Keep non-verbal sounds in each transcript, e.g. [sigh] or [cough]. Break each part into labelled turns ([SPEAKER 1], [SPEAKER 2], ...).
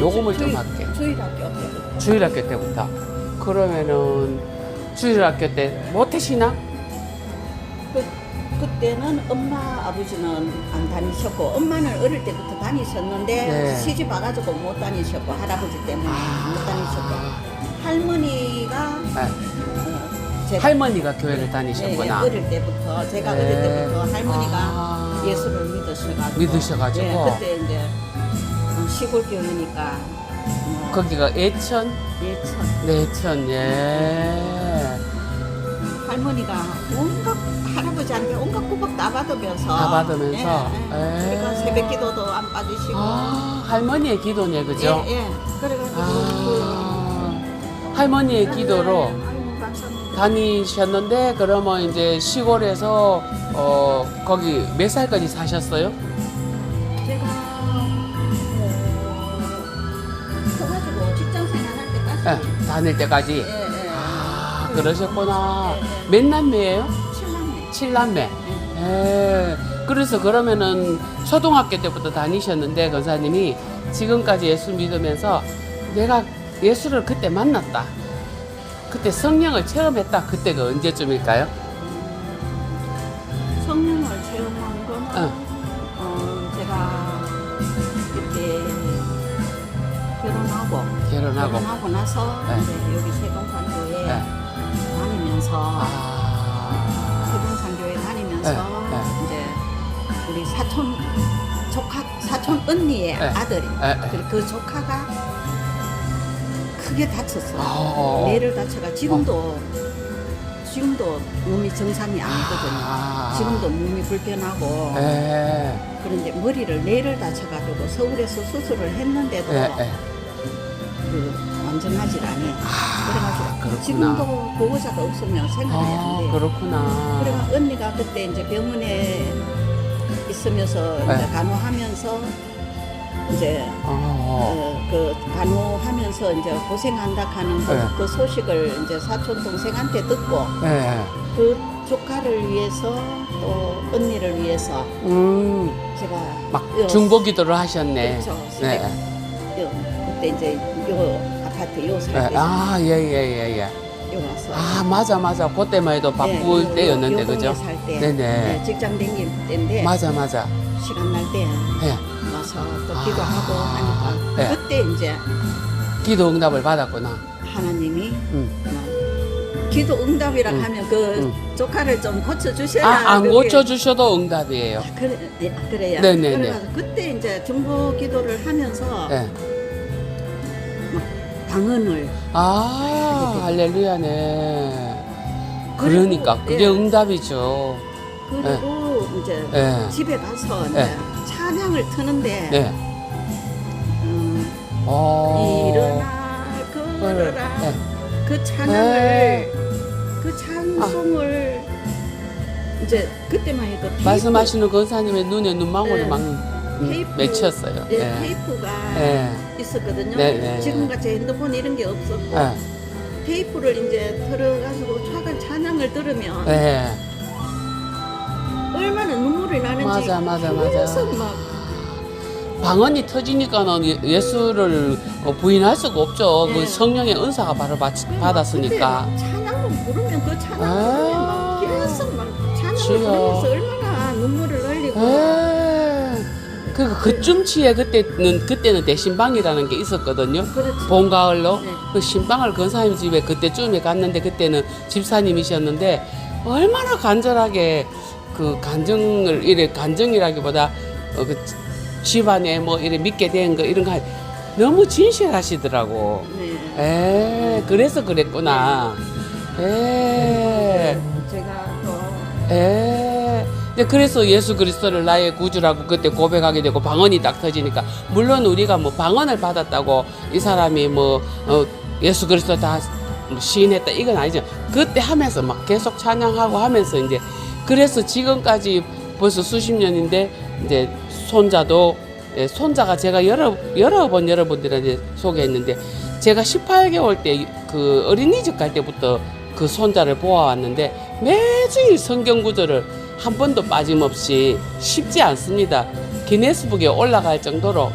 [SPEAKER 1] 녹음을
[SPEAKER 2] 주-
[SPEAKER 1] 좀 할게.
[SPEAKER 2] 주일학교 때부터.
[SPEAKER 1] 주일학교 때부터. 그러면은 주일학교 때 모태신앙?
[SPEAKER 2] 그, 그때는 엄마 아버지는 안 다니셨고 엄마는 어릴 때부터 다니셨는데
[SPEAKER 1] 네.
[SPEAKER 2] 시집 와가지고 못 다니셨고 할아버지 때문에 못 다니셨고 할머니가
[SPEAKER 1] 네.
[SPEAKER 2] 어, 제
[SPEAKER 1] 할머니가 교회를 다니셨구나.
[SPEAKER 2] 어릴 때부터 제가
[SPEAKER 1] 네.
[SPEAKER 2] 어릴 때부터 할머니가
[SPEAKER 1] 아.
[SPEAKER 2] 예수를 믿으셔가지고
[SPEAKER 1] 믿으셔가지고.
[SPEAKER 2] 예, 그때 이제 어, 시골 교회니까 뭐
[SPEAKER 1] 거기가 예천?
[SPEAKER 2] 예천
[SPEAKER 1] 내천, 예.
[SPEAKER 2] 할머니가 온갖 할아버지한테 온갖 구박 다 받으면서
[SPEAKER 1] 다 받으면서?
[SPEAKER 2] 예, 예.
[SPEAKER 1] 에.
[SPEAKER 2] 그러니까 새벽 기도도 안 빠지시고
[SPEAKER 1] 아, 할머니의 기도네, 그죠?
[SPEAKER 2] 예, 예. 그래가지고
[SPEAKER 1] 아, 할머니의
[SPEAKER 2] 그
[SPEAKER 1] 기도로
[SPEAKER 2] 아이고, 감사합니다.
[SPEAKER 1] 다니셨는데, 그러면 이제 시골에서, 어, 거기 몇 살까지 사셨어요? 다닐 때까지.
[SPEAKER 2] 예, 예.
[SPEAKER 1] 아, 그러셨구나. 몇 남매예요?
[SPEAKER 2] 칠남매.
[SPEAKER 1] 칠남매.
[SPEAKER 2] 예.
[SPEAKER 1] 예. 그래서 그러면은 초등학교 때부터 다니셨는데 권사님이 지금까지 예수 믿으면서 내가 예수를 그때 만났다. 그때 성령을 체험했다. 그때가 언제쯤일까요?
[SPEAKER 2] 결혼하고.
[SPEAKER 1] 결혼하고
[SPEAKER 2] 나서
[SPEAKER 1] 네.
[SPEAKER 2] 이제 여기 세동산교회
[SPEAKER 1] 네.
[SPEAKER 2] 다니면서
[SPEAKER 1] 아.
[SPEAKER 2] 세동산교회 다니면서
[SPEAKER 1] 네,
[SPEAKER 2] 이제 우리 사촌 조카 사촌 언니의
[SPEAKER 1] 네.
[SPEAKER 2] 아들이
[SPEAKER 1] 예, 예.
[SPEAKER 2] 그- 그 조카가 크게 다쳤어 요.
[SPEAKER 1] 아.
[SPEAKER 2] 뇌를 다쳐가 지금도 지금도 몸이 정상이 아니거든요.
[SPEAKER 1] 아.
[SPEAKER 2] 지금도 몸이 불편하고
[SPEAKER 1] 예.
[SPEAKER 2] 그런데 머리를 뇌를 다쳐가지고 서울에서 수술을 했는데도
[SPEAKER 1] 예, 예.
[SPEAKER 2] 그 완전하질 않아요.
[SPEAKER 1] 아,
[SPEAKER 2] 그래가지고. 지금도 보호자가 없으면 생활해야
[SPEAKER 1] 아,
[SPEAKER 2] 돼.
[SPEAKER 1] 그렇구나.
[SPEAKER 2] 그래가 언니가 그때 이제 병원에 있으면서 이제
[SPEAKER 1] 네.
[SPEAKER 2] 간호하면서 이제
[SPEAKER 1] 어.
[SPEAKER 2] 어, 그 간호하면서 이제 고생한다 하는 그,
[SPEAKER 1] 네.
[SPEAKER 2] 그 소식을 이제 사촌 동생한테 듣고
[SPEAKER 1] 예.
[SPEAKER 2] 그 조카를 위해서 또 언니를 위해서
[SPEAKER 1] 음,
[SPEAKER 2] 제가
[SPEAKER 1] 막
[SPEAKER 2] 요-
[SPEAKER 1] 중보 기도를 하셨네.
[SPEAKER 2] 그렇죠.
[SPEAKER 1] 네.
[SPEAKER 2] 요, 그때 이제 요 아파트 요
[SPEAKER 1] 예.
[SPEAKER 2] 살 때,
[SPEAKER 1] 아, 예, 예, 예, 예.
[SPEAKER 2] 요 와서
[SPEAKER 1] 아, 맞아, 맞아. 그때만 해도 바쁠
[SPEAKER 2] 네, 요-
[SPEAKER 1] 때였는데,
[SPEAKER 2] 요
[SPEAKER 1] 그죠?
[SPEAKER 2] 동네 살때
[SPEAKER 1] 네네.
[SPEAKER 2] 네, 직장 댕길 때인데
[SPEAKER 1] 맞아, 맞아.
[SPEAKER 2] 시간 날때
[SPEAKER 1] 예.
[SPEAKER 2] 와서 또
[SPEAKER 1] 아,
[SPEAKER 2] 기도하고 하니까
[SPEAKER 1] 네.
[SPEAKER 2] 그때 이제
[SPEAKER 1] 기도 응답을 받았구나.
[SPEAKER 2] 하나님이
[SPEAKER 1] 음.
[SPEAKER 2] 어, 기도 응답이라
[SPEAKER 1] 음,
[SPEAKER 2] 하면 그
[SPEAKER 1] 음.
[SPEAKER 2] 조카를 좀 고쳐 주셔야
[SPEAKER 1] 아, 안 고쳐주셔도 응답이에요.
[SPEAKER 2] 그래, 네, 그래요.
[SPEAKER 1] 네네네.
[SPEAKER 2] 그래가지고 그때 이제 중보 기도를 하면서
[SPEAKER 1] 예.
[SPEAKER 2] 방언을
[SPEAKER 1] 아, 할렐루야네. 그러니까, 그게
[SPEAKER 2] 예.
[SPEAKER 1] 응답이죠.
[SPEAKER 2] 그리고 이제
[SPEAKER 1] 예.
[SPEAKER 2] 집에 가서 이제
[SPEAKER 1] 네.
[SPEAKER 2] 찬양을 트는데
[SPEAKER 1] 예.
[SPEAKER 2] 음,
[SPEAKER 1] 어.
[SPEAKER 2] 일어나 걸어라
[SPEAKER 1] 예.
[SPEAKER 2] 그 찬양을
[SPEAKER 1] 네.
[SPEAKER 2] 그 찬송을 이제 그때만 해도 테이프,
[SPEAKER 1] 말씀하시는 권사님의 눈에 눈망울이
[SPEAKER 2] 네.
[SPEAKER 1] 막 맺혔어요.
[SPEAKER 2] 예,
[SPEAKER 1] 예.
[SPEAKER 2] 테이프가
[SPEAKER 1] 예.
[SPEAKER 2] 있었거든요.
[SPEAKER 1] 네, 네.
[SPEAKER 2] 지금같이 핸드폰 이런 게 없었고
[SPEAKER 1] 예.
[SPEAKER 2] 테이프를 이제 들어가지고 차가 찬양을 들으면
[SPEAKER 1] 예.
[SPEAKER 2] 얼마나 눈물이 나는지
[SPEAKER 1] 맞아, 맞아, 맞아.
[SPEAKER 2] 계속 막
[SPEAKER 1] 방언이 터지니까는 예- 예수를 어, 부인할 수가 없죠. 그
[SPEAKER 2] 네.
[SPEAKER 1] 성령의 은사가 바로 받, 받았으니까.
[SPEAKER 2] 찬양을 부르면 그 찬양
[SPEAKER 1] 아.
[SPEAKER 2] 부르면 막 계속 막 찬양을
[SPEAKER 1] 주여.
[SPEAKER 2] 부르면서 얼마나 눈물을 흘리고
[SPEAKER 1] 에. 그 그쯤치에 그때는 그때는 대신방이라는 게 있었거든요.
[SPEAKER 2] 그렇지.
[SPEAKER 1] 봄 가을로
[SPEAKER 2] 네.
[SPEAKER 1] 그 신방을 권사님 집에 그때쯤에 갔는데 그때는 집사님이셨는데 얼마나 간절하게 그 간증을 이래 간증이라기보다 어, 그 집안에 뭐 이래 믿게 된 거 이런 거 너무 진실하시더라고.
[SPEAKER 2] 네.
[SPEAKER 1] 에 그래서 그랬구나. 에.
[SPEAKER 2] 제가 또
[SPEAKER 1] 에. 이제 그래서 예수 그리스도를 나의 구주라고 그때 고백하게 되고 방언이 딱 터지니까 물론 우리가 뭐 방언을 받았다고 이 사람이 뭐 어, 예수 그리스도 다 시인했다 이건 아니죠. 그때 하면서 막 계속 찬양하고 하면서 이제 그래서 지금까지 벌써 수십 년인데 이제 손자도 예, 손자가 제가 여러 여러 번 여러분들한테 소개했는데 제가 18개월 때 그 어린이집 갈 때부터 그 손자를 보아왔는데 매주일 성경 구절을 한 번도 빠짐없이 쉽지 않습니다. 기네스북에 올라갈 정도로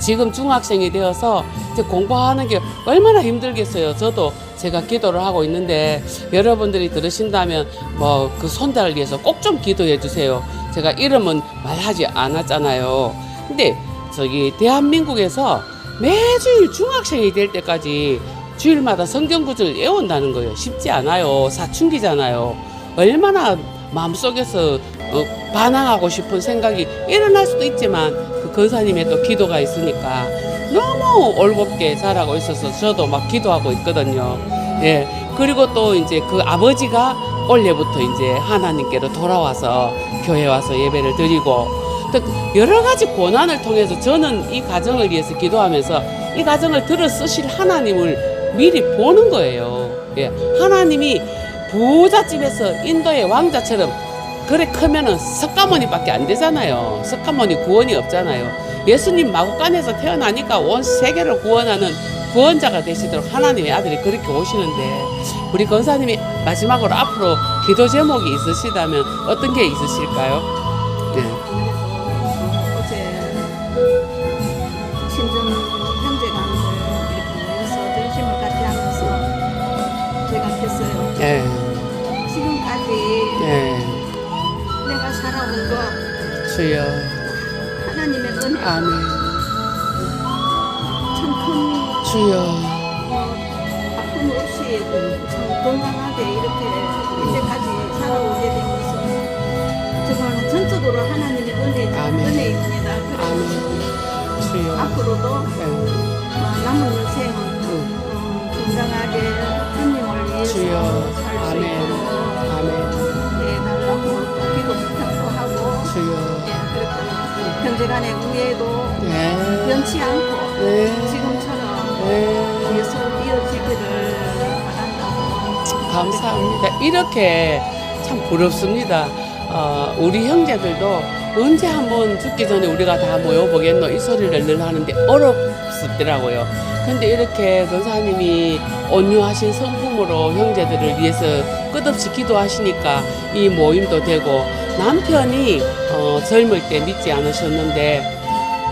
[SPEAKER 1] 지금 중학생이 되어서 이제 공부하는 게 얼마나 힘들겠어요. 저도 제가 기도를 하고 있는데 여러분들이 들으신다면 뭐 그 손자를 위해서 꼭 좀 기도해 주세요. 제가 이름은 말하지 않았잖아요. 근데 저기 대한민국에서 매주일 중학생이 될 때까지 주일마다 성경 구절을 외운다는 거예요. 쉽지 않아요. 사춘기잖아요. 얼마나 마음속에서 어, 반항하고 싶은 생각이 일어날 수도 있지만 그 권사님의 또 기도가 있으니까 너무 올곧게 자라고 있어서 저도 막 기도하고 있거든요. 예. 그리고 또 이제 그 아버지가 올해부터 이제 하나님께로 돌아와서 교회 와서 예배를 드리고 또 여러 가지 고난을 통해서 저는 이 가정을 위해서 기도하면서 이 가정을 들어 쓰실 하나님을 미리 보는 거예요. 예. 하나님이 부자집에서 인도의 왕자처럼 그래 크면은 석가모니밖에 안 되잖아요. 석가모니 구원이 없잖아요. 예수님 마구간에서 태어나니까 온 세계를 구원하는 구원자가 되시도록 하나님의 아들이 그렇게 오시는데 우리 권사님이 마지막으로 앞으로 기도 제목이 있으시다면 어떤 게 있으실까요? 주여.
[SPEAKER 2] 하나님의 은혜
[SPEAKER 1] 아멘.
[SPEAKER 2] 참큰
[SPEAKER 1] 주여.
[SPEAKER 2] 아픔 없이 참 건강하게 이렇게 이제까지 살아오게 된 것은 정말 전적으로 하나님의 은혜,
[SPEAKER 1] 아멘.
[SPEAKER 2] 은혜입니다.
[SPEAKER 1] 아멘. 주여.
[SPEAKER 2] 앞으로도
[SPEAKER 1] 예.
[SPEAKER 2] 어, 남은 인생은 현재간의 우애도
[SPEAKER 1] 네.
[SPEAKER 2] 변치 않고
[SPEAKER 1] 네.
[SPEAKER 2] 지금처럼
[SPEAKER 1] 네.
[SPEAKER 2] 계속 이어지기를 바란다고
[SPEAKER 1] 감사합니다. 이렇게 참 부럽습니다. 어, 우리 형제들도 언제 한번 죽기 전에 우리가 다 모여보겠노 이 소리를 늘 하는데 어렵더라고요. 근데 이렇게 권사님이 온유하신 성품으로 형제들을 위해서 끝없이 기도하시니까 이 모임도 되고 남편이 어, 젊을 때 믿지 않으셨는데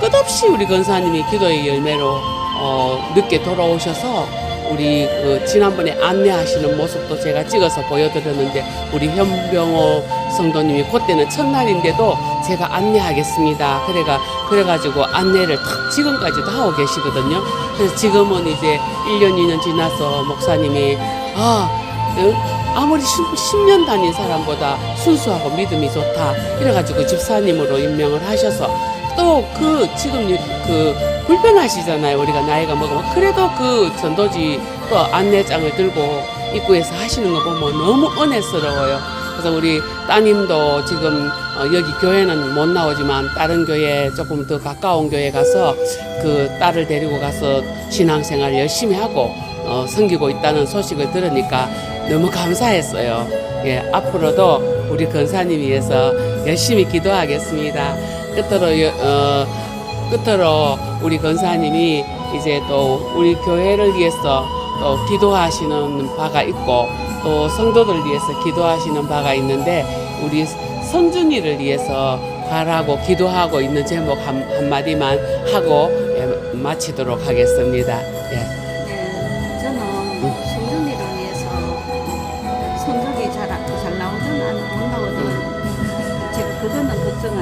[SPEAKER 1] 끝없이 우리 권사님이 기도의 열매로 어, 늦게 돌아오셔서 우리 그 지난번에 안내하시는 모습도 제가 찍어서 보여드렸는데 우리 현병호 성도님이 그때는 첫날인데도 제가 안내하겠습니다. 그래가 그래가지고 안내를 탁 지금까지도 하고 계시거든요. 그래서 지금은 이제 1년 2년 지나서 목사님이 아 어, 아무리 10, 년 다닌 사람보다 순수하고 믿음이 좋다. 이래가지고 집사님으로 임명을 하셔서 또 그 지금 이- 그 불편하시잖아요. 우리가 나이가 먹으면 그래도 그 전도지 또 안내장을 들고 입구에서 하시는 거 보면 너무 은혜스러워요. 그래서 우리 따님도 지금 어, 여기 교회는 못 나오지만 다른 교회 조금 더 가까운 교회 가서 그 딸을 데리고 가서 신앙생활 열심히 하고 어, 섬기고 있다는 소식을 들으니까 너무 감사했어요. 예, 앞으로도 우리 건사님 위해서 열심히 기도하겠습니다. 끝으로 여- 어, 끝으로 우리 건사님이 이제 또 우리 교회를 위해서 또 기도하시는 바가 있고 또 성도들 위해서 기도하시는 바가 있는데 우리 성준이를 위해서 바라고 기도하고 있는 제목 한, 한마디만 하고 예, 마치도록 하겠습니다. 예.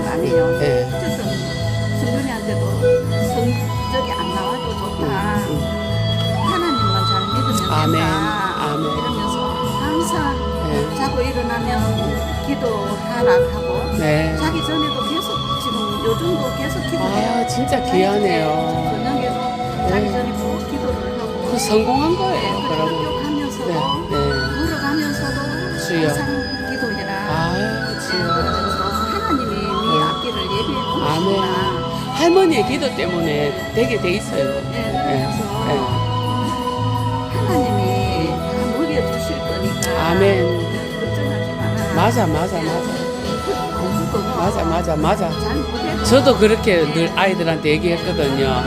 [SPEAKER 2] 안 해요.
[SPEAKER 1] 예.
[SPEAKER 2] 어쨌든 성준이한테도 성적이 안 나와도 좋다.
[SPEAKER 1] 음,
[SPEAKER 2] 하나님만 잘 믿으면
[SPEAKER 1] 아멘.
[SPEAKER 2] 된다.
[SPEAKER 1] 아멘.
[SPEAKER 2] 이러면서 항상
[SPEAKER 1] 예.
[SPEAKER 2] 자고 일어나면 기도하라고
[SPEAKER 1] 네.
[SPEAKER 2] 자기 전에도 계속 지금 요즘도 계속 기도해요.
[SPEAKER 1] 아, 진짜 귀하네요.
[SPEAKER 2] 저녁에도 자기
[SPEAKER 1] 네.
[SPEAKER 2] 전에 꼭 기도를 하고
[SPEAKER 1] 그 성공한
[SPEAKER 2] 네,
[SPEAKER 1] 거예요,
[SPEAKER 2] 그리고
[SPEAKER 1] 그러면.
[SPEAKER 2] 학교 가면서도
[SPEAKER 1] 네, 네.
[SPEAKER 2] 걸어가면서도
[SPEAKER 1] 주여.
[SPEAKER 2] 항상
[SPEAKER 1] 할머니의 기도 때문에 되게 돼 있어요.
[SPEAKER 2] 네,
[SPEAKER 1] 네.
[SPEAKER 2] 하나님이 다 먹여주실 거니까
[SPEAKER 1] 아멘.
[SPEAKER 2] 네, 걱정하지 마라.
[SPEAKER 1] 맞아, 맞아, 맞아.
[SPEAKER 2] 공부도
[SPEAKER 1] 맞아, 맞아, 맞아.
[SPEAKER 2] 잘 못해도
[SPEAKER 1] 저도 그렇게 늘 아이들한테 얘기했거든요.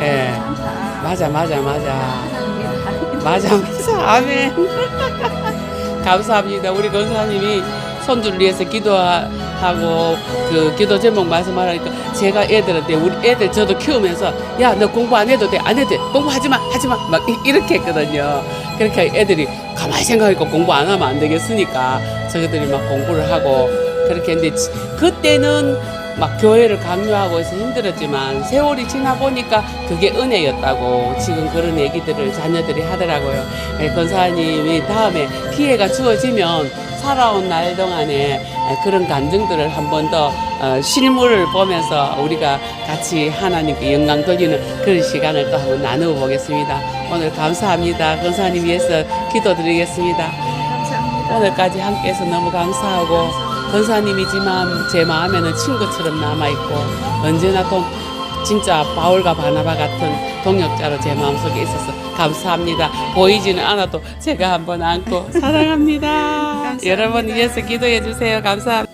[SPEAKER 1] 예.
[SPEAKER 2] 괜찮다.
[SPEAKER 1] 맞아, 맞아, 맞아.
[SPEAKER 2] 하나님이 다
[SPEAKER 1] 맞아, 맞아. 아멘. [laughs] 감사합니다. 우리 권사님이 손주를 위해서 기도하, 하고 그 기도 제목 말씀하니까 제가 애들한테 우리 애들 저도 키우면서 야 너 공부 안 해도 돼 안 해도 돼 공부하지 마 하지 마 막 이렇게 했거든요. 그렇게 애들이 가만히 생각하니까 공부 안 하면 안 되겠으니까 저희들이 막 공부를 하고 그렇게 했는데 지- 그때는 막 교회를 강요하고 해서 힘들었지만 세월이 지나 보니까 그게 은혜였다고 지금 그런 얘기들을 자녀들이 하더라고요. 예, 권사님이 다음에 기회가 주어지면 살아온 날 동안에 예, 그런 간증들을 한 번더 어, 실물을 보면서 우리가 같이 하나님께 영광 돌리는 그런 시간을 또 한번 나누어 보겠습니다. 오늘 감사합니다. 권사님 위해서 기도드리겠습니다.
[SPEAKER 2] 감사합니다.
[SPEAKER 1] 오늘까지 함께해서 너무 감사하고 권사님이지만 제 마음에는 친구처럼 남아있고 언제나 또 진짜 바울과 바나바 같은 동역자로 제 마음속에 있어서 감사합니다. 보이지는 않아도 제가 한번 안고 사랑합니다. 여러분 위해서 기도해 주세요. 감사합니다.